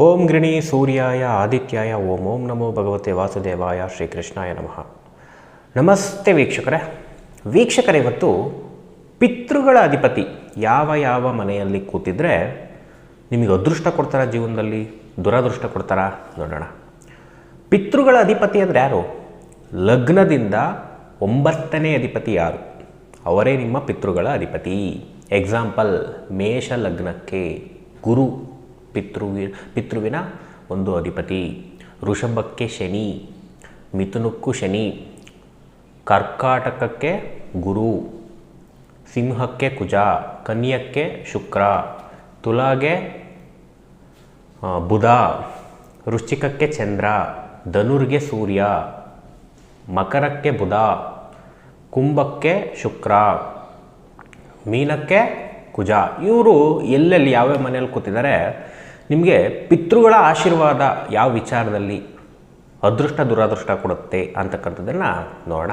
ಓಂ ಗೃಣಿ ಸೂರ್ಯಾಯ ಆದಿತ್ಯಾಯ ಓಂ ಓಂ ನಮೋ ಭಗವತೆ ವಾಸುದೇವಾಯ ಶ್ರೀಕೃಷ್ಣಾಯ ನಮಃ. ನಮಸ್ತೆ ವೀಕ್ಷಕರೇ. ವೀಕ್ಷಕರೇ, ಇವತ್ತು ಪಿತೃಗಳ ಅಧಿಪತಿ ಯಾವ ಯಾವ ಮನೆಯಲ್ಲಿ ಕೂತಿದ್ರೆ ನಿಮಗೆ ಅದೃಷ್ಟ ಕೊಡ್ತಾರ ಜೀವನದಲ್ಲಿ? ದುರದೃಷ್ಟ ಕೊಡ್ತಾರ? ನೋಡೋಣ. ಪಿತೃಗಳ ಅಧಿಪತಿ ಅಂದರೆ ಯಾರು? ಲಗ್ನದಿಂದ ಒಂಬತ್ತನೇ ಅಧಿಪತಿ ಯಾರು? ಅವರೇ ನಿಮ್ಮ ಪಿತೃಗಳ ಅಧಿಪತಿ. ಎಕ್ಸಾಂಪಲ್ ಮೇಷ ಲಗ್ನಕ್ಕೆ ಗುರು. ಪಿತೃವಿ ಪಿತೃವಿನ ಒಂದು ಅಧಿಪತಿ. ಋಷಭಕ್ಕೆ ಶನಿ, ಮಿಥುನಕ್ಕೂ ಶನಿ, ಕರ್ಕಾಟಕಕ್ಕೆ ಗುರು, ಸಿಂಹಕ್ಕೆ ಕುಜ, ಕನ್ಯಕ್ಕೆ ಶುಕ್ರ, ತುಲಾಗೆ ಬುಧ, ವೃಶ್ಚಿಕಕ್ಕೆ ಚಂದ್ರ, ಧನುರ್ಗೆ ಸೂರ್ಯ, ಮಕರಕ್ಕೆ ಬುಧ, ಕುಂಭಕ್ಕೆ ಶುಕ್ರ, ಮೀನಕ್ಕೆ ಕುಜ. ಇವರು ಎಲ್ಲೆಲ್ಲಿ ಯಾವ್ಯಾವ ಮನೆಯಲ್ಲಿ ಕೂತಿದ್ದಾರೆ ನಿಮಗೆ ಪಿತೃಗಳ ಆಶೀರ್ವಾದ ಯಾವ ವಿಚಾರದಲ್ಲಿ ಅದೃಷ್ಟ, ದುರಾದೃಷ್ಟ ಕೊಡುತ್ತೆ ಅಂತಕ್ಕಂಥದ್ದನ್ನು ನೋಡೋಣ.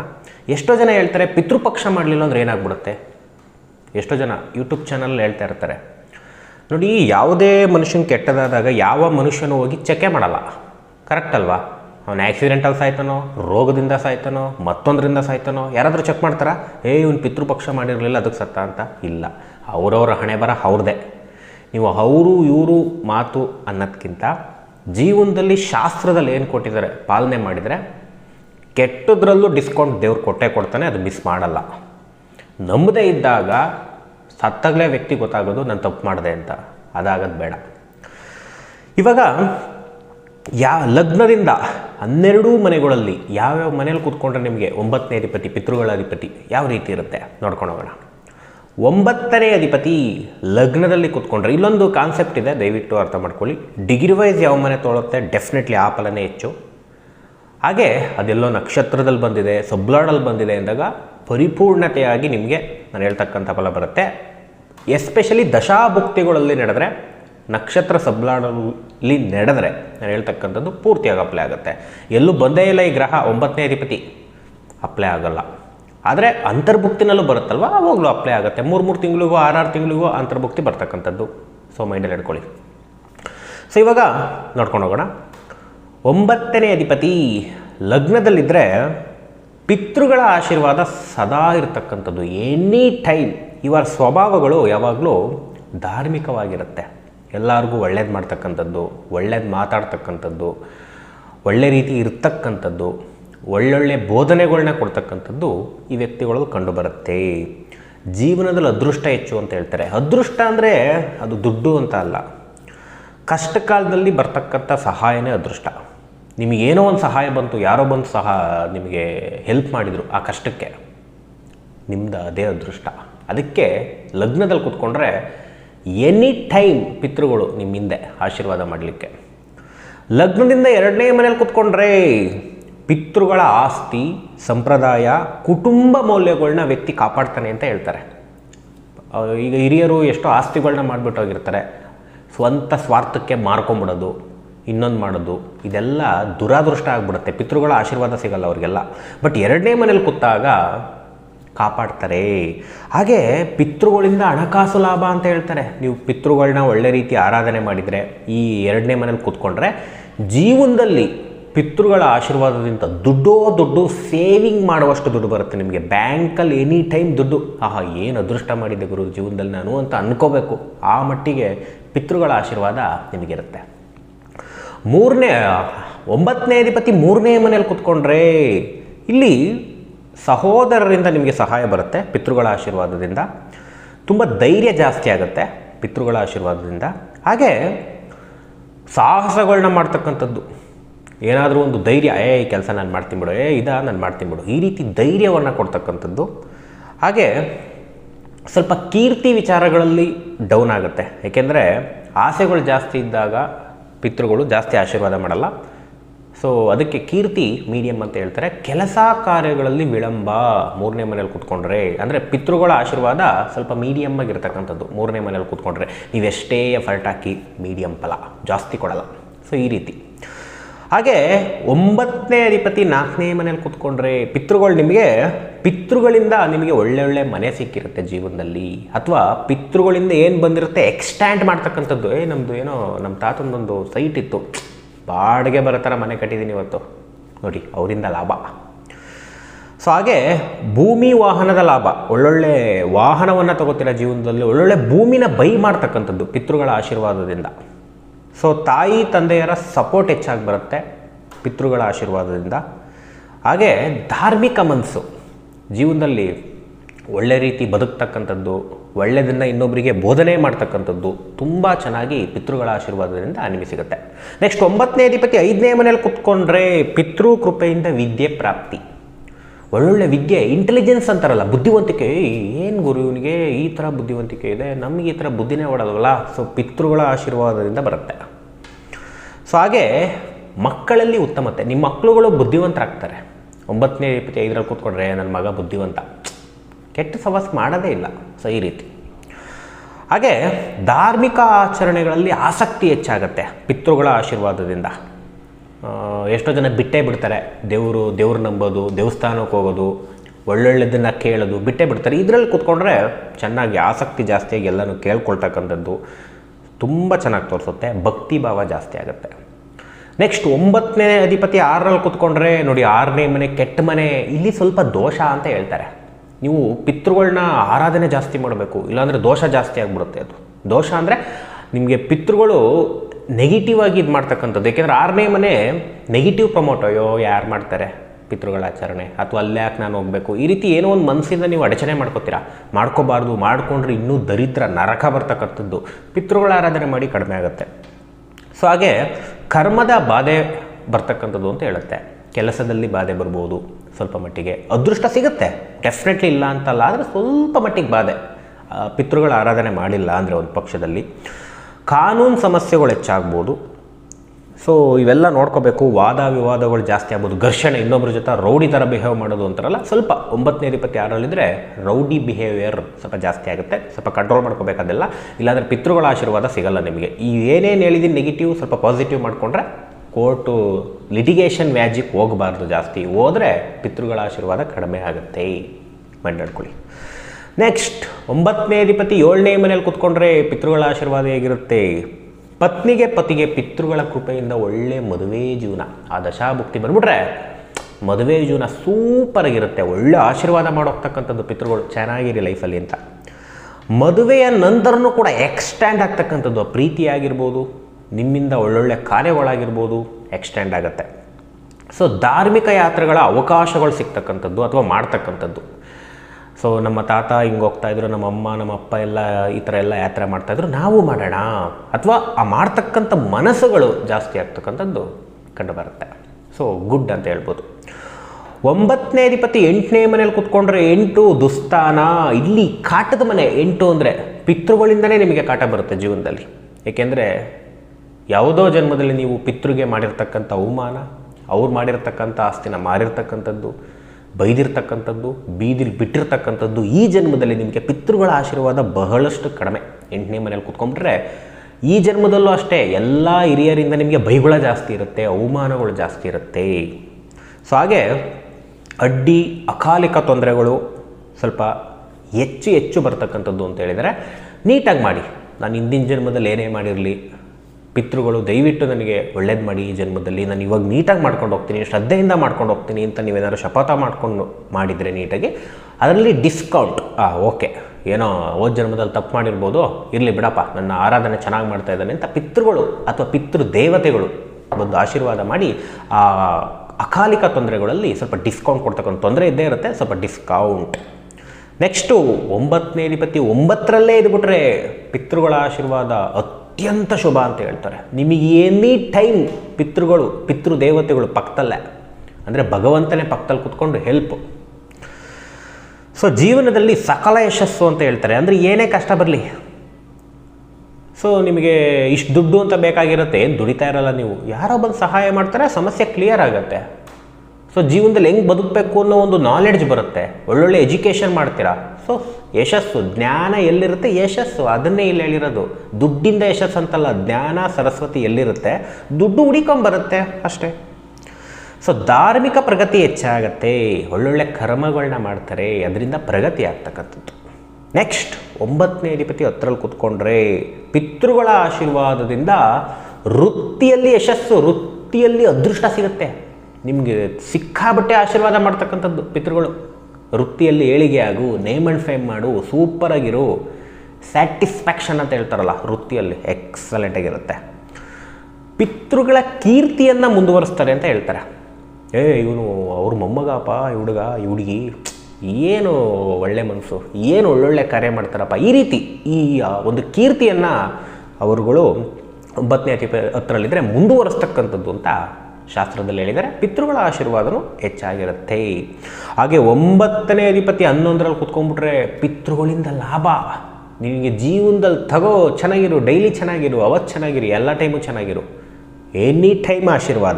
ಎಷ್ಟೋ ಜನ ಹೇಳ್ತಾರೆ ಪಿತೃಪಕ್ಷ ಮಾಡಲಿಲ್ಲ ಅಂದ್ರೆ ಏನಾಗ್ಬಿಡುತ್ತೆ? ಎಷ್ಟೋ ಜನ ಯೂಟ್ಯೂಬ್ ಚಾನಲ್ ಹೇಳ್ತಾ ಇರ್ತಾರೆ, ನೋಡಿ, ಯಾವುದೇ ಮನುಷ್ಯನ ಕೆಟ್ಟದಾದಾಗ ಯಾವ ಮನುಷ್ಯನು ಹೋಗಿ ಚೆಕ್ಕೆ ಮಾಡಲ್ಲ. ಕರೆಕ್ಟ್ ಅಲ್ವಾ? ಅವನು ಆಕ್ಸಿಡೆಂಟಲ್ಲಿ ಸಾಯ್ತಾನೋ, ರೋಗದಿಂದ ಸಾಯ್ತಾನೋ, ಮತ್ತೊಂದರಿಂದ ಸಾಯ್ತಾನೋ, ಯಾರಾದರೂ ಚೆಕ್ ಮಾಡ್ತಾರಾ? ಏ, ಇವ್ನು ಪಿತೃಪಕ್ಷ ಮಾಡಿರಲಿಲ್ಲ, ಅದಕ್ಕೆ ಸತ್ತ ಅಂತ ಇಲ್ಲ. ಅವರವರ ಹಣೆ ಬರ ಅವ್ರದ್ದೇ ನೀವು ಅವರು, ಇವರು ಮಾತು ಅನ್ನೋದಕ್ಕಿಂತ ಜೀವನದಲ್ಲಿ ಶಾಸ್ತ್ರದಲ್ಲಿ ಏನು ಕೊಟ್ಟಿದ್ದಾರೆ, ಪಾಲನೆ ಮಾಡಿದರೆ ಕೆಟ್ಟದ್ರಲ್ಲೂ ಡಿಸ್ಕೌಂಟ್ ದೇವ್ರು ಕೊಟ್ಟೇ ಕೊಡ್ತಾನೆ, ಅದು ಮಿಸ್ ಮಾಡಲ್ಲ. ನಂಬದೇ ಇದ್ದಾಗ ಸತ್ತಾಗಲೇ ವ್ಯಕ್ತಿ ಗೊತ್ತಾಗೋದು ನಾನು ತಪ್ಪು ಮಾಡಿದೆ ಅಂತ, ಅದಾಗದು ಬೇಡ. ಇವಾಗ ಯಾ, ಲಗ್ನದಿಂದ ಹನ್ನೆರಡೂ ಮನೆಗಳಲ್ಲಿ ಯಾವ್ಯಾವ ಮನೇಲಿ ಕೂತ್ಕೊಂಡ್ರೆ ನಿಮಗೆ ಒಂಬತ್ತನೇ ಅಧಿಪತಿ ಪಿತೃಗಳ ಅಧಿಪತಿ ಯಾವ ರೀತಿ ಇರುತ್ತೆ? ನೋಡ್ಕೊಂಡು ಹೋಗೋಣ. ಒಂಬತ್ತನೇ ಅಧಿಪತಿ ಲಗ್ನದಲ್ಲಿ ಕೂತ್ಕೊಂಡ್ರೆ. ಇಲ್ಲೊಂದು ಕಾನ್ಸೆಪ್ಟ್ ಇದೆ, ದಯವಿಟ್ಟು ಅರ್ಥ ಮಾಡ್ಕೊಳ್ಳಿ. ಡಿಗ್ರಿ ವೈಸ್ ಯಾವ ಮನೆ ತೊಗೊಳುತ್ತೆ? ಡೆಫಿನೆಟ್ಲಿ ಆ ಫಲನೇ ಹೆಚ್ಚು. ಹಾಗೆ ಅದೆಲ್ಲೋ ನಕ್ಷತ್ರದಲ್ಲಿ ಬಂದಿದೆ ಸಬ್ಲಾಡಲ್ಲಿ ಬಂದಿದೆ ಅಂದಾಗ ಪರಿಪೂರ್ಣತೆಯಾಗಿ ನಿಮಗೆ ನಾನು ಹೇಳ್ತಕ್ಕಂಥ ಫಲ ಬರುತ್ತೆ. ಎಸ್ಪೆಷಲಿ ದಶಾಭುಕ್ತಿಗಳಲ್ಲಿ ನಡೆದರೆ, ನಕ್ಷತ್ರ ಸಬ್ಲಾಡಲ್ಲಿ ನಡೆದರೆ ನಾನು ಹೇಳ್ತಕ್ಕಂಥದ್ದು ಪೂರ್ತಿಯಾಗಿ ಅಪ್ಲೈ ಆಗುತ್ತೆ. ಎಲ್ಲೂ ಬಂದೇ ಇಲ್ಲ ಈ ಗ್ರಹ, ಒಂಬತ್ತನೇ ಅಧಿಪತಿ. ಅಪ್ಲೈ ಆಗಲ್ಲ. ಆದರೆ ಅಂತರ್ಭುಕ್ತಿನಲ್ಲೂ ಬರುತ್ತಲ್ವ? ಅವಾಗಲೂ ಅಪ್ಲೈ ಆಗುತ್ತೆ. ಮೂರು ಮೂರು ತಿಂಗಳಿಗೂ ಆರಾರು ತಿಂಗಳಿಗೂ ಅಂತರ್ಭುಕ್ತಿ ಬರ್ತಕ್ಕಂಥದ್ದು. ಸೊ ಮೈಂಡಲ್ಲಿ ಹಿಡ್ಕೊಳ್ಳಿ ಸೊ ಇವಾಗ ನೋಡ್ಕೊಂಡು ಹೋಗೋಣ. ಒಂಬತ್ತನೇ ಅಧಿಪತಿ ಲಗ್ನದಲ್ಲಿದ್ದರೆ ಪಿತೃಗಳ ಆಶೀರ್ವಾದ ಸದಾ ಇರತಕ್ಕಂಥದ್ದು. ಎನಿ ಟೈಮ್ ಇವರ ಸ್ವಭಾವಗಳು ಯಾವಾಗಲೂ ಧಾರ್ಮಿಕವಾಗಿರುತ್ತೆ. ಎಲ್ಲರಿಗೂ ಒಳ್ಳೇದು ಮಾಡ್ತಕ್ಕಂಥದ್ದು, ಒಳ್ಳೇದು ಮಾತಾಡ್ತಕ್ಕಂಥದ್ದು, ಒಳ್ಳೆ ರೀತಿ ಇರ್ತಕ್ಕಂಥದ್ದು. ಒಳ್ಳೊಳ್ಳೆ ಬೋಧನೆಗಳನ್ನ ಕೊಡ್ತಕ್ಕಂಥದ್ದು ಈ ವ್ಯಕ್ತಿಗಳು ಕಂಡುಬರುತ್ತೆ. ಜೀವನದಲ್ಲಿ ಅದೃಷ್ಟ ಹೆಚ್ಚು ಅಂತ ಹೇಳ್ತಾರೆ. ಅದೃಷ್ಟ ಅಂದರೆ ಅದು ದುಡ್ಡು ಅಂತ ಅಲ್ಲ. ಕಷ್ಟ ಕಾಲದಲ್ಲಿ ಬರ್ತಕ್ಕಂಥ ಸಹಾಯನೇ ಅದೃಷ್ಟ. ನಿಮಗೇನೋ ಒಂದು ಸಹಾಯ ಬಂತು, ಯಾರೋ ಬಂದು ಸಹ ನಿಮಗೆ ಹೆಲ್ಪ್ ಮಾಡಿದರು ಆ ಕಷ್ಟಕ್ಕೆ. ನಿಮ್ದು ಅದೇ ಅದೃಷ್ಟ. ಅದಕ್ಕೆ ಲಗ್ನದಲ್ಲಿ ಕೂತ್ಕೊಂಡ್ರೆ ಎನಿ ಟೈಮ್ ಪಿತೃಗಳು ನಿಮ್ಮ ಹಿಂದೆ ಆಶೀರ್ವಾದ ಮಾಡಲಿಕ್ಕೆ. ಲಗ್ನದಿಂದ ಎರಡನೇ ಮನೇಲಿ ಕೂತ್ಕೊಂಡ್ರೆ ಪಿತೃಗಳ ಆಸ್ತಿ, ಸಂಪ್ರದಾಯ, ಕುಟುಂಬ ಮೌಲ್ಯಗಳನ್ನ ವ್ಯಕ್ತಿ ಕಾಪಾಡ್ತಾನೆ ಅಂತ ಹೇಳ್ತಾರೆ. ಈಗ ಹಿರಿಯರು ಎಷ್ಟೋ ಆಸ್ತಿಗಳನ್ನ ಮಾಡಿಬಿಟ್ಟು ಹೋಗಿರ್ತಾರೆ. ಸ್ವಂತ ಸ್ವಾರ್ಥಕ್ಕೆ ಮಾರ್ಕೊಂಬಿಡೋದು, ಇನ್ನೊಂದು ಮಾಡೋದು, ಇದೆಲ್ಲ ದುರಾದೃಷ್ಟ ಆಗಿಬಿಡುತ್ತೆ. ಪಿತೃಗಳ ಆಶೀರ್ವಾದ ಸಿಗಲ್ಲ ಅವರಿಗೆಲ್ಲ. ಬಟ್ ಎರಡನೇ ಮನೇಲಿ ಕೂತಾಗ ಕಾಪಾಡ್ತಾರೆ. ಹಾಗೆ ಪಿತೃಗಳಿಂದ ಹಣಕಾಸು ಲಾಭ ಅಂತ ಹೇಳ್ತಾರೆ. ನೀವು ಪಿತೃಗಳನ್ನ ಒಳ್ಳೆ ರೀತಿ ಆರಾಧನೆ ಮಾಡಿದರೆ ಈ ಎರಡನೇ ಮನೇಲಿ ಕೂತ್ಕೊಂಡ್ರೆ ಜೀವನದಲ್ಲಿ ಪಿತೃಗಳ ಆಶೀರ್ವಾದದಿಂದ ದುಡ್ಡೋ ದುಡ್ಡು ಸೇವಿಂಗ್ ಮಾಡುವಷ್ಟು ದುಡ್ಡು ಬರುತ್ತೆ ನಿಮಗೆ. ಬ್ಯಾಂಕಲ್ಲಿ ಎನಿ ಟೈಮ್ ದುಡ್ಡು, ಆಹಾ, ಏನು ಅದೃಷ್ಟ ಮಾಡಿದ್ದೆ ಗುರು ಜೀವನದಲ್ಲಿ ನಾನು ಅಂತ ಅನ್ಕೋಬೇಕು. ಆ ಮಟ್ಟಿಗೆ ಪಿತೃಗಳ ಆಶೀರ್ವಾದ ನಿಮಗಿರುತ್ತೆ. ಮೂರನೇ, ಒಂಬತ್ತನೇ ಅಧಿಪತಿ ಮೂರನೇ ಮನೇಲಿ ಕೂತ್ಕೊಂಡ್ರೆ ಇಲ್ಲಿ ಸಹೋದರರಿಂದ ನಿಮಗೆ ಸಹಾಯ ಬರುತ್ತೆ ಪಿತೃಗಳ ಆಶೀರ್ವಾದದಿಂದ. ತುಂಬ ಧೈರ್ಯ ಜಾಸ್ತಿ ಆಗುತ್ತೆ ಪಿತೃಗಳ ಆಶೀರ್ವಾದದಿಂದ. ಹಾಗೆ ಸಾಹಸಗಳನ್ನ ಮಾಡ್ತಕ್ಕಂಥದ್ದು. ಏನಾದರೂ ಒಂದು ಧೈರ್ಯ, ಏ, ಈ ಕೆಲಸ ನಾನು ಮಾಡ್ತೀನಿ ಬಿಡು, ಏ, ಇದ, ನಾನು ಮಾಡ್ತೀನಿ ಬಿಡು. ಈ ರೀತಿ ಧೈರ್ಯವನ್ನು ಕೊಡ್ತಕ್ಕಂಥದ್ದು. ಹಾಗೆ ಸ್ವಲ್ಪ ಕೀರ್ತಿ ವಿಚಾರಗಳಲ್ಲಿ ಡೌನ್ ಆಗುತ್ತೆ. ಏಕೆಂದರೆ ಆಸೆಗಳು ಜಾಸ್ತಿ ಇದ್ದಾಗ ಪಿತೃಗಳು ಜಾಸ್ತಿ ಆಶೀರ್ವಾದ ಮಾಡಲ್ಲ. ಸೊ ಅದಕ್ಕೆ ಕೀರ್ತಿ ಮೀಡಿಯಮ್ ಅಂತ ಹೇಳ್ತಾರೆ. ಕೆಲಸ ಕಾರ್ಯಗಳಲ್ಲಿ ವಿಳಂಬ, ಮೂರನೇ ಮನೇಲಿ ಕೂತ್ಕೊಂಡ್ರೆ. ಅಂದರೆ ಪಿತೃಗಳ ಆಶೀರ್ವಾದ ಸ್ವಲ್ಪ ಮೀಡಿಯಮ್ ಆಗಿರ್ತಕ್ಕಂಥದ್ದು, ಮೂರನೇ ಮನೇಲಿ ಕೂತ್ಕೊಂಡ್ರೆ. ನೀವೆಷ್ಟೇ ಎಫರ್ಟ್ ಹಾಕಿ ಮೀಡಿಯಮ್ ಫಲ ಜಾಸ್ತಿ ಕೊಡಲ್ಲ. ಸೊ ಈ ರೀತಿ. ಹಾಗೆ ಒಂಬತ್ತನೇ ಅಧಿಪತಿ, ನಾಲ್ಕನೇ ಮನೇಲಿ ಕೂತ್ಕೊಂಡ್ರೆ ಪಿತೃಗಳು ನಿಮಗೆ, ಪಿತೃಗಳಿಂದ ನಿಮಗೆ ಒಳ್ಳೆ ಒಳ್ಳೆ ಮನೆ ಸಿಕ್ಕಿರುತ್ತೆ ಜೀವನದಲ್ಲಿ. ಅಥವಾ ಪಿತೃಗಳಿಂದ ಏನು ಬಂದಿರುತ್ತೆ? ಎಕ್ಸ್ಟ್ಯಾಂಡ್ ಮಾಡ್ತಕ್ಕಂಥದ್ದು. ಏ ನಮ್ಮದು ಏನೋ ನಮ್ಮ ತಾತಂದೊಂದು ಸೈಟ್ ಇತ್ತು. ಬಾಡಿಗೆ ಬರೋ ಥರ ಮನೆ ಕಟ್ಟಿದ್ದೀನಿ ಇವತ್ತು. ನೋಡಿ, ಅವರಿಂದ ಲಾಭ. ಸೊ ಹಾಗೆ ಭೂಮಿ ವಾಹನದ ಲಾಭ. ಒಳ್ಳೊಳ್ಳೆ ವಾಹನವನ್ನು ತಗೋತೀರ ಜೀವನದಲ್ಲಿ? ಒಳ್ಳೊಳ್ಳೆ ಭೂಮಿನ ಬೈ ಮಾಡ್ತಕ್ಕಂಥದ್ದು ಪಿತೃಗಳ ಆಶೀರ್ವಾದದಿಂದ. ಸೊ ತಾಯಿ ತಂದೆಯರ ಸಪೋರ್ಟ್ ಹೆಚ್ಚಾಗಿ ಬರುತ್ತೆ ಪಿತೃಗಳ ಆಶೀರ್ವಾದದಿಂದ. ಹಾಗೆ ಧಾರ್ಮಿಕ ಮನಸ್ಸು, ಜೀವನದಲ್ಲಿ ಒಳ್ಳೆ ರೀತಿ ಬದುಕ್ತಕ್ಕಂಥದ್ದು ಒಳ್ಳೆಯದನ್ನು ಇನ್ನೊಬ್ಬರಿಗೆ ಬೋಧನೆ ಮಾಡ್ತಕ್ಕಂಥದ್ದು ತುಂಬ ಚೆನ್ನಾಗಿ ಪಿತೃಗಳ ಆಶೀರ್ವಾದದಿಂದ ನಿಮಗೆ ಸಿಗುತ್ತೆ. ನೆಕ್ಸ್ಟ್ ಒಂಬತ್ತನೇ ಅಧಿಪತಿ ಐದನೇ ಮನೇಲಿ ಕುತ್ಕೊಂಡ್ರೆ ಪಿತೃ ಕೃಪೆಯಿಂದ ವಿದ್ಯೆ ಪ್ರಾಪ್ತಿ. ಒಳ್ಳೊಳ್ಳೆ ವಿದ್ಯೆ ಇಂಟೆಲಿಜೆನ್ಸ್ ಅಂತಾರಲ್ಲ, ಬುದ್ಧಿವಂತಿಕೆ. ಏನು ಗುರು ಇವನಿಗೆ? ಈ ಥರ ಬುದ್ಧಿವಂತಿಕೆ ಇದೆ, ನಮಗೆ ಈ ಥರ ಬುದ್ಧಿನೇ ಓಡೋದಲ್ಲ ಸೊ ಪಿತೃಗಳ ಆಶೀರ್ವಾದದಿಂದ ಬರುತ್ತೆ. ಸೊ ಹಾಗೆ ಮಕ್ಕಳಲ್ಲಿ ಉತ್ತಮತೆ. ನಿಮ್ಮ ಮಕ್ಕಳುಗಳು ಬುದ್ಧಿವಂತರಾಗ್ತಾರೆ. ಒಂಬತ್ತನೇ ಇಪ್ಪತ್ತು ಐದರಲ್ಲಿ ಕೂತ್ಕೊಂಡ್ರೆ, ನನ್ನ ಮಗ ಬುದ್ಧಿವಂತ. ಕೆಟ್ಟ ಸವಾಸ ಮಾಡೋದೇ ಇಲ್ಲ. ಸೊ ಈ ರೀತಿ. ಹಾಗೆ ಧಾರ್ಮಿಕ ಆಚರಣೆಗಳಲ್ಲಿ ಆಸಕ್ತಿ ಹೆಚ್ಚಾಗತ್ತೆ ಪಿತೃಗಳ ಆಶೀರ್ವಾದದಿಂದ. ಎಷ್ಟೋ ಜನ ಬಿಟ್ಟೇ ಬಿಡ್ತಾರೆ. ದೇವರು, ದೇವ್ರು ನಂಬೋದು, ದೇವಸ್ಥಾನಕ್ಕೆ ಹೋಗೋದು, ಒಳ್ಳೊಳ್ಳೆದನ್ನು ಕೇಳೋದು, ಬಿಟ್ಟೇ ಬಿಡ್ತಾರೆ. ಇದರಲ್ಲಿ ಕೂತ್ಕೊಂಡ್ರೆ ಚೆನ್ನಾಗಿ ಆಸಕ್ತಿ ಜಾಸ್ತಿಯಾಗಿ ಎಲ್ಲನೂ ಕೇಳ್ಕೊಳ್ತಕ್ಕಂಥದ್ದು ತುಂಬ ಚೆನ್ನಾಗಿ ತೋರಿಸುತ್ತೆ. ಭಕ್ತಿ ಭಾವ ಜಾಸ್ತಿ ಆಗುತ್ತೆ. ನೆಕ್ಸ್ಟ್ ಒಂಬತ್ತನೇ ಅಧಿಪತಿ ಆರರಲ್ಲಿ ಕೂತ್ಕೊಂಡ್ರೆ ನೋಡಿ ಆರನೇ ಮನೆ, ಕೆಟ್ಟ ಮನೆ, ಇಲ್ಲಿ ಸ್ವಲ್ಪ ದೋಷ ಅಂತ ಹೇಳ್ತಾರೆ. ನೀವು ಪಿತೃಗಳನ್ನ ಆರಾಧನೆ ಜಾಸ್ತಿ ಮಾಡಬೇಕು, ಇಲ್ಲಾಂದರೆ ದೋಷ ಜಾಸ್ತಿ ಆಗಿಬಿಡುತ್ತೆ ಅದು. ದೋಷ ಅಂದರೆ ನಿಮಗೆ ಪಿತೃಗಳು ನೆಗೆಟಿವ್ ಆಗಿ ಇದು ಮಾಡ್ತಕ್ಕಂಥದ್ದು. ಯಾಕೆಂದರೆ ಆರನೇ ಮನೆ ನೆಗೆಟಿವ್ ಪ್ರಮೋಟ್ ಅಯ್ಯೋ, ಯಾರು ಮಾಡ್ತಾರೆ ಪಿತೃಗಳ ಆಚರಣೆ? ಅಥವಾ ಅಲ್ಲೇ ಯಾಕೆ ನಾನು ಹೋಗಬೇಕು? ಈ ರೀತಿ ಏನೋ ಒಂದು ಮನಸ್ಸಿಂದ ನೀವು ಅಡಚಣೆ ಮಾಡ್ಕೋತೀರಾ? ಮಾಡ್ಕೋಬಾರ್ದು, ಮಾಡ್ಕೊಂಡ್ರೆ ಇನ್ನೂ ದರಿದ್ರ ನರಕ ಬರ್ತಕ್ಕಂಥದ್ದು. ಪಿತೃಗಳ ಆರಾಧನೆ ಮಾಡಿ ಕಡಿಮೆ ಆಗುತ್ತೆ. ಸೊ ಹಾಗೆ ಕರ್ಮದ ಬಾಧೆ ಬರ್ತಕ್ಕಂಥದ್ದು ಅಂತ ಹೇಳುತ್ತೆ. ಕೆಲಸದಲ್ಲಿ ಬಾಧೆ ಬರ್ಬೋದು ಸ್ವಲ್ಪ ಮಟ್ಟಿಗೆ. ಅದೃಷ್ಟ ಸಿಗುತ್ತೆ. ಡೆಫಿನೆಟ್ಲಿ ಇಲ್ಲ ಅಂತಲ್ಲ, ಆದರೆ ಸ್ವಲ್ಪ ಮಟ್ಟಿಗೆ ಬಾಧೆ. ಪಿತೃಗಳ ಆರಾಧನೆ ಮಾಡಿಲ್ಲ ಅಂದರೆ ಒಂದು ಪಕ್ಷದಲ್ಲಿ. ಕಾನೂನು ಸಮಸ್ಯೆಗಳು ಹೆಚ್ಚಾಗ್ಬೋದು. ಸೊ ಇವೆಲ್ಲ ನೋಡ್ಕೋಬೇಕು. ವಾದ ವಿವಾದಗಳು ಜಾಸ್ತಿ ಆಗ್ಬೋದು. ಘರ್ಷಣೆ ಇನ್ನೊಬ್ಬರ ಜೊತೆ ರೌಡಿ ಥರ ಬಿಹೇವ್ ಮಾಡೋದು ಅಂತಾರಲ್ಲ, ಸ್ವಲ್ಪ ಒಂಬತ್ತನೇ ಇಪ್ಪತ್ತು ಆರಲ್ಲಿದ್ದರೆ ರೌಡಿ ಬಿಹೇವಿಯರ್ ಸ್ವಲ್ಪ ಜಾಸ್ತಿ ಆಗುತ್ತೆ. ಸ್ವಲ್ಪ ಕಂಟ್ರೋಲ್ ಮಾಡ್ಕೋಬೇಕದೆಲ್ಲ ಇಲ್ಲಾಂದರೆ ಪಿತೃಗಳ ಆಶೀರ್ವಾದ ಸಿಗಲ್ಲ ನಿಮಗೆ. ಈ ಏನೇನು ಹೇಳಿದ್ದೀನಿ ನೆಗೆಟಿವ್ ಸ್ವಲ್ಪ ಪಾಸಿಟಿವ್ ಮಾಡಿಕೊಂಡ್ರೆ ಕೋರ್ಟು ಲಿಟಿಗೇಷನ್ ಮ್ಯಾಜಿಕ್ ಹೋಗಬಾರ್ದು ಜಾಸ್ತಿ. ಹೋದರೆ ಪಿತೃಗಳ ಆಶೀರ್ವಾದ ಕಡಿಮೆ ಆಗುತ್ತೆ. ಮಂಡಾಡ್ಕೊಳ್ಳಿ ನೆಕ್ಸ್ಟ್ ಒಂಬತ್ತನೇ ಅಧಿಪತಿ ಏಳನೇ ಮನೇಲಿ ಕೂತ್ಕೊಂಡ್ರೆ ಪಿತೃಗಳ ಆಶೀರ್ವಾದ ಹೇಗಿರುತ್ತೆ? ಪತ್ನಿಗೆ ಪತಿಗೆ ಪಿತೃಗಳ ಕೃಪೆಯಿಂದ ಒಳ್ಳೆ ಮದುವೆ ಜೀವನ. ಆ ದಶಾಭುಕ್ತಿ ಬಂದ್ಬಿಟ್ರೆ ಮದುವೆ ಜೀವನ ಸೂಪರಾಗಿರುತ್ತೆ ಒಳ್ಳೆ ಆಶೀರ್ವಾದ ಮಾಡೋಗ್ತಕ್ಕಂಥದ್ದು ಪಿತೃಗಳು. ಚೆನ್ನಾಗಿರಿ ಲೈಫಲ್ಲಿ ಅಂತ. ಮದುವೆಯ ನಂತರನೂ ಕೂಡ ಎಕ್ಸ್ಟ್ಯಾಂಡ್ ಆಗ್ತಕ್ಕಂಥದ್ದು. ಆ ಪ್ರೀತಿ ಆಗಿರ್ಬೋದು ನಿಮ್ಮಿಂದ ಒಳ್ಳೊಳ್ಳೆ ಕಾರ್ಯಗಳಾಗಿರ್ಬೋದು ಎಕ್ಸ್ಟ್ಯಾಂಡ್ ಆಗುತ್ತೆ. ಸೊ ಧಾರ್ಮಿಕ ಯಾತ್ರೆಗಳ ಅವಕಾಶಗಳು ಸಿಗ್ತಕ್ಕಂಥದ್ದು ಅಥವಾ ಮಾಡ್ತಕ್ಕಂಥದ್ದು. ಸೊ ನಮ್ಮ ತಾತ ಹಿಂಗೆ ಹೋಗ್ತಾ ಇದ್ರು, ನಮ್ಮ ಅಮ್ಮ, ನಮ್ಮ ಅಪ್ಪ ಎಲ್ಲ ಈ ಥರ ಎಲ್ಲ ಯಾತ್ರೆ ಮಾಡ್ತಾಯಿದ್ರು ನಾವು ಮಾಡೋಣ ಅಥವಾ ಆ ಮಾಡ್ತಕ್ಕಂಥ ಮನಸ್ಸುಗಳು ಜಾಸ್ತಿ ಆಗ್ತಕ್ಕಂಥದ್ದು ಕಂಡುಬರುತ್ತೆ. ಸೊ ಗುಡ್ ಅಂತ ಹೇಳ್ಬೋದು. ಒಂಬತ್ತನೇ ಅಧಿಪತಿ ಎಂಟನೇ ಮನೇಲಿ ಕುತ್ಕೊಂಡ್ರೆ ಎಂಟು ದುಸ್ತಾನ. ಇಲ್ಲಿ ಕಾಟದ ಮನೆ ಎಂಟು ಅಂದರೆ ಪಿತೃಗಳಿಂದಲೇ ನಿಮಗೆ ಕಾಟ ಬರುತ್ತೆ ಜೀವನದಲ್ಲಿ. ಏಕೆಂದರೆ ಯಾವುದೋ ಜನ್ಮದಲ್ಲಿ ನೀವು ಪಿತೃಗೆ ಮಾಡಿರ್ತಕ್ಕಂಥ ಅವಮಾನ, ಅವ್ರು ಮಾಡಿರ್ತಕ್ಕಂಥ ಆಸ್ತಿನ ಮಾರಿರ್ತಕ್ಕಂಥದ್ದು ಬೈದಿರ್ತಕ್ಕಂಥದ್ದು, ಬೀದಿಲಿ ಬಿಟ್ಟಿರ್ತಕ್ಕಂಥದ್ದು ಈ ಜನ್ಮದಲ್ಲಿ ನಿಮಗೆ ಪಿತೃಗಳ ಆಶೀರ್ವಾದ ಬಹಳಷ್ಟು ಕಡಿಮೆ. ಎಂಟನೇ ಮನೇಲಿ ಕೂತ್ಕೊಂಡ್ರೆ ಈ ಜನ್ಮದಲ್ಲೂ ಅಷ್ಟೇ ಎಲ್ಲ ಹಿರಿಯರಿಂದ ನಿಮಗೆ ಬೈಗುಳ ಜಾಸ್ತಿ ಇರುತ್ತೆ, ಅವಮಾನಗಳು ಜಾಸ್ತಿ ಇರುತ್ತೆ. ಸೊ ಹಾಗೆ ಅಡ್ಡಿ, ಅಕಾಲಿಕ ತೊಂದರೆಗಳು ಸ್ವಲ್ಪ ಹೆಚ್ಚು ಹೆಚ್ಚು ಬರ್ತಕ್ಕಂಥದ್ದು ಅಂತ ಹೇಳಿದರೆ ನೀಟಾಗಿ ಮಾಡಿ. ನಾನು ಹಿಂದಿನ ಜನ್ಮದಲ್ಲಿ ಏನೇ ಮಾಡಿರಲಿ ಪಿತೃಗಳು, ದಯವಿಟ್ಟು ನನಗೆ ಒಳ್ಳೇದು ಮಾಡಿ ಈ ಜನ್ಮದಲ್ಲಿ. ನಾನು ಇವಾಗ ನೀಟಾಗಿ ಮಾಡ್ಕೊಂಡು ಹೋಗ್ತೀನಿ, ಶ್ರದ್ಧೆಯಿಂದ ಮಾಡ್ಕೊಂಡು ಹೋಗ್ತೀನಿ ಅಂತ ನೀವೇನಾದ್ರು ಶಪಥ ಮಾಡ್ಕೊಂಡು ಮಾಡಿದರೆ ನೀಟಾಗಿ, ಅದರಲ್ಲಿ ಡಿಸ್ಕೌಂಟ್ ಆ, ಓಕೆ. ಏನೋ ಓದ್ ಜನ್ಮದಲ್ಲಿ ತಪ್ಪು ಮಾಡಿರ್ಬೋದು. ಇರಲಿ ಬಿಡಪ್ಪ, ನನ್ನ ಆರಾಧನೆ ಚೆನ್ನಾಗಿ ಮಾಡ್ತಾ ಇದ್ದಾನೆ ಅಂತ ಪಿತೃಗಳು ಅಥವಾ ಪಿತೃ ದೇವತೆಗಳು ಒಂದು ಆಶೀರ್ವಾದ ಮಾಡಿ, ಆ ಅಕಾಲಿಕ ತೊಂದರೆಗಳಲ್ಲಿ ಸ್ವಲ್ಪ ಡಿಸ್ಕೌಂಟ್ ಕೊಡ್ತಕ್ಕಂಥ ತೊಂದರೆ ಇದ್ದೇ ಇರುತ್ತೆ, ಸ್ವಲ್ಪ ಡಿಸ್ಕೌಂಟ್ ನೆಕ್ಸ್ಟು ಒಂಬತ್ತನೇ ಅಧಿಪತಿ ಒಂಬತ್ತರಲ್ಲೇ ಇದ್ಬಿಟ್ರೆ ಪಿತೃಗಳ ಆಶೀರ್ವಾದ ಅತ್ಯಂತ ಶುಭ ಅಂತ ಹೇಳ್ತಾರೆ. ನಿಮಗೆ ಎನಿ ಟೈಮ್ ಪಿತೃಗಳು, ಪಿತೃ ದೇವತೆಗಳು ಪಕ್ಕದಲ್ಲೇ ಅಂದರೆ ಭಗವಂತನೇ ಪಕ್ಕದಲ್ಲಿ ಕೂತ್ಕೊಂಡು ಹೆಲ್ಪ್ ಸೊ ಜೀವನದಲ್ಲಿ ಸಕಲ ಯಶಸ್ಸು ಅಂತ ಹೇಳ್ತಾರೆ. ಅಂದರೆ ಏನೇ ಕಷ್ಟ ಬರಲಿ. ಸೊ ನಿಮಗೆ ಇಷ್ಟು ದುಡ್ಡು ಅಂತ ಬೇಕಾಗಿರುತ್ತೆ, ಏನು ದುಡಿತಾ ಇರಲ್ಲ ನೀವು. ಯಾರೋ ಬಂದು ಸಹಾಯ ಮಾಡ್ತಾರೆ, ಸಮಸ್ಯೆ ಕ್ಲಿಯರ್ ಆಗುತ್ತೆ. ಸೊ ಜೀವನದಲ್ಲಿ ಹೆಂಗೆ ಬದುಕಬೇಕು ಅನ್ನೋ ಒಂದು ನಾಲೆಡ್ಜ್ ಬರುತ್ತೆ. ಒಳ್ಳೊಳ್ಳೆ ಎಜುಕೇಷನ್ ಮಾಡ್ತೀರಾ? ಸೊ ಯಶಸ್ಸು. ಜ್ಞಾನ ಎಲ್ಲಿರುತ್ತೆ? ಯಶಸ್ಸು. ಅದನ್ನೇ ಇಲ್ಲಿ ಹೇಳಿರೋದು. ದುಡ್ಡಿಂದ ಯಶಸ್ಸು ಅಂತಲ್ಲ, ಜ್ಞಾನ, ಸರಸ್ವತಿ ಎಲ್ಲಿರುತ್ತೆ? ದುಡ್ಡು ಹುಡಿಕೊಂಬರುತ್ತೆ ಅಷ್ಟೇ. ಸೊ ಧಾರ್ಮಿಕ ಪ್ರಗತಿ ಹೆಚ್ಚಾಗತ್ತೆ. ಒಳ್ಳೊಳ್ಳೆ ಕರ್ಮಗಳನ್ನ ಮಾಡ್ತಾರೆ. ಅದರಿಂದ ಪ್ರಗತಿ ಆಗ್ತಕ್ಕಂಥದ್ದು. ನೆಕ್ಸ್ಟ್ ಒಂಬತ್ತನೇ ಅಧಿಪತಿ ಹತ್ತರಲ್ಲಿ ಕೂತ್ಕೊಂಡ್ರೆ, ಪಿತೃಗಳ ಆಶೀರ್ವಾದದಿಂದ ವೃತ್ತಿಯಲ್ಲಿ ಯಶಸ್ಸು, ವೃತ್ತಿಯಲ್ಲಿ ಅದೃಷ್ಟ ಸಿಗುತ್ತೆ. ನಿಮಗೆ ಸಿಕ್ಕಾಬಟ್ಟೆ ಆಶೀರ್ವಾದ ಮಾಡ್ತಕ್ಕಂಥದ್ದು ಪಿತೃಗಳು. ವೃತ್ತಿಯಲ್ಲಿ ಏಳಿಗೆ ಆಗು ನೇಮ್ ಆ್ಯಂಡ್ ಫೇಮ್ ಮಾಡು ಸೂಪರಾಗಿರು ಸ್ಯಾಟಿಸ್ಫ್ಯಾಕ್ಷನ್ ಅಂತ ಹೇಳ್ತಾರಲ್ಲ, ವೃತ್ತಿಯಲ್ಲಿ ಎಕ್ಸಲೆಂಟ್ ಆಗಿರುತ್ತೆ. ಪಿತೃಗಳ ಕೀರ್ತಿಯನ್ನು ಮುಂದುವರಿಸ್ತಾರೆ ಅಂತ ಹೇಳ್ತಾರೆ. ಏ, ಇವನು ಅವ್ರ ಮೊಮ್ಮಗಪ್ಪ, ಈ ಹುಡುಗ, ಈ ಹುಡುಗಿ, ಏನು ಒಳ್ಳೆ ಮನಸ್ಸು, ಏನು ಒಳ್ಳೊಳ್ಳೆ ಕಾರ್ಯ ಮಾಡ್ತಾರಪ್ಪ, ಈ ರೀತಿ ಈ ಒಂದು ಕೀರ್ತಿಯನ್ನು ಅವರುಗಳು ಒಂಬತ್ತನೇ ಅತಿ ಹತ್ರಲ್ಲಿದ್ದರೆ ಮುಂದುವರಿಸ್ತಕ್ಕಂಥದ್ದು ಅಂತ ಶಾಸ್ತ್ರದಲ್ಲಿ ಹೇಳಿದರೆ ಪಿತೃಗಳ ಆಶೀರ್ವಾದನೂ ಹೆಚ್ಚಾಗಿರುತ್ತೆ. ಹಾಗೆ ಒಂಬತ್ತನೇ ಅಧಿಪತಿ ಹನ್ನೊಂದರಲ್ಲಿ ಕುತ್ಕೊಂಡ್ಬಿಟ್ರೆ ಪಿತೃಗಳಿಂದ ಲಾಭ. ನಿಮಗೆ ಜೀವನದಲ್ಲಿ ತಗೋ, ಚೆನ್ನಾಗಿರು, ಡೈಲಿ ಚೆನ್ನಾಗಿರು, ಅವತ್ತು ಚೆನ್ನಾಗಿರು, ಎಲ್ಲ ಟೈಮು ಚೆನ್ನಾಗಿರು. ಎನಿ ಟೈಮ್ ಆಶೀರ್ವಾದ.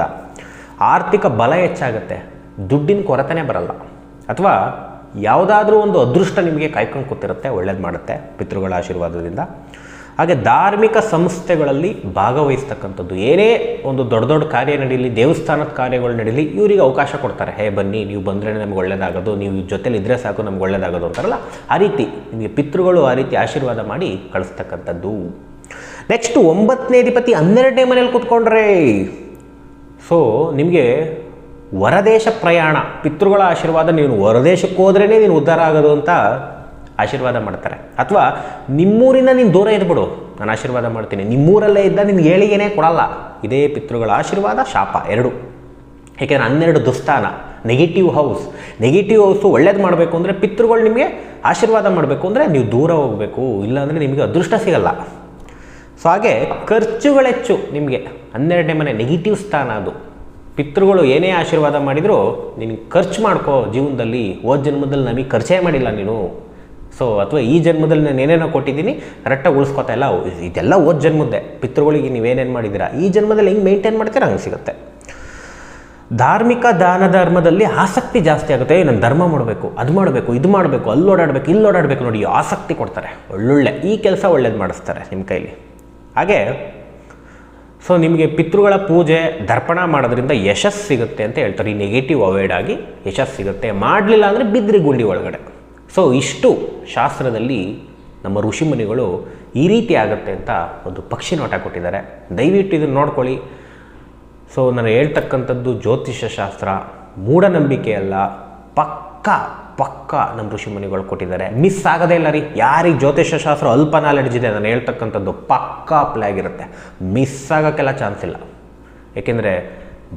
ಆರ್ಥಿಕ ಬಲ ಹೆಚ್ಚಾಗುತ್ತೆ. ದುಡ್ಡಿನ ಕೊರತೆನೇ ಬರಲ್ಲ. ಅಥವಾ ಯಾವುದಾದ್ರೂ ಒಂದು ಅದೃಷ್ಟ ನಿಮಗೆ ಕಾಯ್ಕೊಂಡು ಕೂತಿರುತ್ತೆ, ಒಳ್ಳೇದು ಮಾಡುತ್ತೆ ಪಿತೃಗಳ ಆಶೀರ್ವಾದದಿಂದ. ಹಾಗೆ ಧಾರ್ಮಿಕ ಸಂಸ್ಥೆಗಳಲ್ಲಿ ಭಾಗವಹಿಸ್ತಕ್ಕಂಥದ್ದು. ಏನೇ ಒಂದು ದೊಡ್ಡ ದೊಡ್ಡ ಕಾರ್ಯ ನಡೀಲಿ, ದೇವಸ್ಥಾನದ ಕಾರ್ಯಗಳು ನಡೀಲಿ, ಇವರಿಗೆ ಅವಕಾಶ ಕೊಡ್ತಾರೆ. ಹೇ, ಬನ್ನಿ, ನೀವು ಬಂದರೆ ನಮ್ಗೆ ಒಳ್ಳೇದಾಗೋದು, ನೀವು ಜೊತೆಲಿ ಇದ್ದರೆ ಸಾಕು, ನಮ್ಗೆ ಒಳ್ಳೇದಾಗೋದು ಅಂತಾರಲ್ಲ? ಆ ರೀತಿ ನಿಮಗೆ ಪಿತೃಗಳು ಆ ರೀತಿ ಆಶೀರ್ವಾದ ಮಾಡಿ ಕಳಿಸ್ತಕ್ಕಂಥದ್ದು. ನೆಕ್ಸ್ಟ್ ಒಂಬತ್ತನೇ ಅಧಿಪತಿ ಹನ್ನೆರಡನೇ ಮನೇಲಿ ಕೂತ್ಕೊಂಡ್ರೆ. ಸೊ ನಿಮಗೆ ಹೊರದೇಶ ಪ್ರಯಾಣ, ಪಿತೃಗಳ ಆಶೀರ್ವಾದ, ನೀನು ಹೊರದೇಶಕ್ಕೆ ಹೋದ್ರೇ ನೀನು ಉದ್ಧಾರ ಆಗೋದು ಅಂತ ಆಶೀರ್ವಾದ ಮಾಡ್ತಾರೆ. ಅಥವಾ ನಿಮ್ಮೂರಿಂದ ನೀನು ದೂರ ಇದ್ಬಿಡು ನಾನು ಆಶೀರ್ವಾದ ಮಾಡ್ತೀನಿ. ನಿಮ್ಮೂರಲ್ಲೇ ಇದ್ದ ನಿನ್ಗೆ ಏಳಿಗೆನೇ ಕೊಡಲ್ಲ. ಇದೇ ಪಿತೃಗಳ ಆಶೀರ್ವಾದ ಶಾಪ ಎರಡು. ಏಕೆಂದರೆ ಹನ್ನೆರಡು ದುಸ್ಥಾನ. ನೆಗೆಟಿವ್ ಹೌಸ್ ನೆಗೆಟಿವ್ ಹೌಸು ಒಳ್ಳೇದು ಮಾಡಬೇಕು ಅಂದರೆ ಪಿತೃಗಳು ನಿಮಗೆ ಆಶೀರ್ವಾದ ಮಾಡಬೇಕು ಅಂದರೆ ನೀವು ದೂರ ಹೋಗಬೇಕು. ಇಲ್ಲಾಂದರೆ ನಿಮಗೆ ಅದೃಷ್ಟ ಸಿಗಲ್ಲ. ಸೊ ಹಾಗೆ ಖರ್ಚುಗಳೆಚ್ಚು ನಿಮಗೆ. ಹನ್ನೆರಡನೇ ಮನೆ ನೆಗೆಟಿವ್ ಸ್ಥಾನ ಅದು. ಪಿತೃಗಳು ಏನೇ ಆಶೀರ್ವಾದ ಮಾಡಿದರೂ ನಿನಗೆ ಖರ್ಚು ಮಾಡ್ಕೋ. ಜೀವನದಲ್ಲಿ ಹೋದ ಜನ್ಮದಲ್ಲಿ ನಮಗೆ ಖರ್ಚೇ ಮಾಡಿಲ್ಲ ನೀನು. ಸೊ ಅಥವಾ ಈ ಜನ್ಮದಲ್ಲಿ ನಾನು ಏನೇನೋ ಕೊಟ್ಟಿದ್ದೀನಿ ಕರೆಕ್ಟಾಗಿ ಉಳಿಸ್ಕೊತಾ ಇಲ್ಲ. ಇದೆಲ್ಲ ಓದ್ ಜನ್ಮದ್ದೆ. ಪಿತೃಗಳಿಗೆ ನೀವೇನೇನು ಮಾಡಿದ್ದೀರಾ? ಈ ಜನ್ಮದಲ್ಲಿ ಹೆಂಗೆ ಮೇಂಟೈನ್ ಮಾಡ್ತೀರ? ಹಂಗೆ ಸಿಗುತ್ತೆ. ಧಾರ್ಮಿಕ ದಾನ ಧರ್ಮದಲ್ಲಿ ಆಸಕ್ತಿ ಜಾಸ್ತಿ ಆಗುತ್ತೆ. ನಾನು ಧರ್ಮ ಮಾಡಬೇಕು, ಅದು ಮಾಡಬೇಕು, ಇದು ಮಾಡಬೇಕು, ಅಲ್ಲಿ ಓಡಾಡಬೇಕು, ಇಲ್ಲಿ ಓಡಾಡಬೇಕು ನೋಡಿ, ಆಸಕ್ತಿ ಕೊಡ್ತಾರೆ. ಒಳ್ಳೊಳ್ಳೆ, ಈ ಕೆಲಸ ಒಳ್ಳೇದು ಮಾಡಿಸ್ತಾರೆ ನಿಮ್ಮ ಕೈಲಿ. ಹಾಗೆ, ಸೊ ನಿಮಗೆ ಪಿತೃಗಳ ಪೂಜೆ, ದರ್ಪಣ ಮಾಡೋದ್ರಿಂದ ಯಶಸ್ಸು ಸಿಗುತ್ತೆ ಅಂತ ಹೇಳ್ತಾರೆ. ಈ ನೆಗೆಟಿವ್ ಅವಾಯ್ಡ್ ಆಗಿ ಯಶಸ್ಸು ಸಿಗುತ್ತೆ. ಮಾಡಲಿಲ್ಲ ಅಂದರೆ ಬಿದ್ರಿ ಗುಂಡಿ ಒಳಗಡೆ. ಸೊ ಇಷ್ಟು ಶಾಸ್ತ್ರದಲ್ಲಿ ನಮ್ಮ ಋಷಿಮುನಿಗಳು ಈ ರೀತಿ ಆಗುತ್ತೆ ಅಂತ ಒಂದು ಪಕ್ಷಿ ನೋಟ ಕೊಟ್ಟಿದ್ದಾರೆ. ದಯವಿಟ್ಟು ಇದನ್ನು ನೋಡ್ಕೊಳ್ಳಿ. ಸೊ ನಾನು ಹೇಳ್ತಕ್ಕಂಥದ್ದು ಜ್ಯೋತಿಷ್ಯ ಶಾಸ್ತ್ರ, ಮೂಢನಂಬಿಕೆ ಅಲ್ಲ, ಪಕ್ಕ ಪಕ್ಕ ನಮ್ಮ ಋಷಿಮುನಿಗಳು ಕೊಟ್ಟಿದ್ದಾರೆ. ಮಿಸ್ ಆಗೋದೇ ಇಲ್ಲ ರೀ. ಯಾರಿಗೆ ಜ್ಯೋತಿಷ್ಯ ಶಾಸ್ತ್ರ ಅಲ್ಪ ನಾಲೆಡ್ಜ್ ಇದೆ, ನಾನು ಹೇಳ್ತಕ್ಕಂಥದ್ದು ಪಕ್ಕ ಅಪ್ಲೈ ಆಗಿರುತ್ತೆ. ಮಿಸ್ ಆಗೋಕ್ಕೆಲ್ಲ ಚಾನ್ಸ್ ಇಲ್ಲ. ಏಕೆಂದರೆ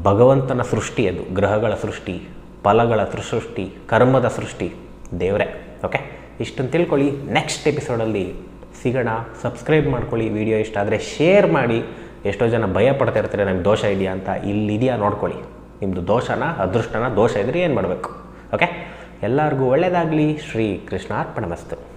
ಭಗವಂತನ ಸೃಷ್ಟಿ ಅದು, ಗ್ರಹಗಳ ಸೃಷ್ಟಿ, ಫಲಗಳ ಸೃಷ್ಟಿ, ಕರ್ಮದ ಸೃಷ್ಟಿ, ದೇವರೇ. ಓಕೆ ಇಷ್ಟನ್ನು ತಿಳ್ಕೊಳ್ಳಿ. ನೆಕ್ಸ್ಟ್ ಎಪಿಸೋಡಲ್ಲಿ ಸಿಗೋಣ. ಸಬ್ಸ್ಕ್ರೈಬ್ ಮಾಡ್ಕೊಳ್ಳಿ. ವಿಡಿಯೋ ಇಷ್ಟ ಆದರೆ ಶೇರ್ ಮಾಡಿ. ಎಷ್ಟೋ ಜನ ಭಯ ಪಡ್ತಾ ಇರ್ತಾರೆ ನಮ್ಗೆ ದೋಷ ಇದೆಯಾ ಅಂತ. ಇಲ್ಲಿದೆಯಾ ನೋಡ್ಕೊಳ್ಳಿ. ನಿಮ್ಮದು ದೋಷನ, ಅದೃಷ್ಟನ, ದೋಷ ಇದ್ರೆ ಏನು ಮಾಡಬೇಕು ಓಕೆ ಎಲ್ಲರಿಗೂ ಒಳ್ಳೆಯದಾಗಲಿ ಶ್ರೀ ಕೃಷ್ಣಾರ್ಪಣಮಸ್ತು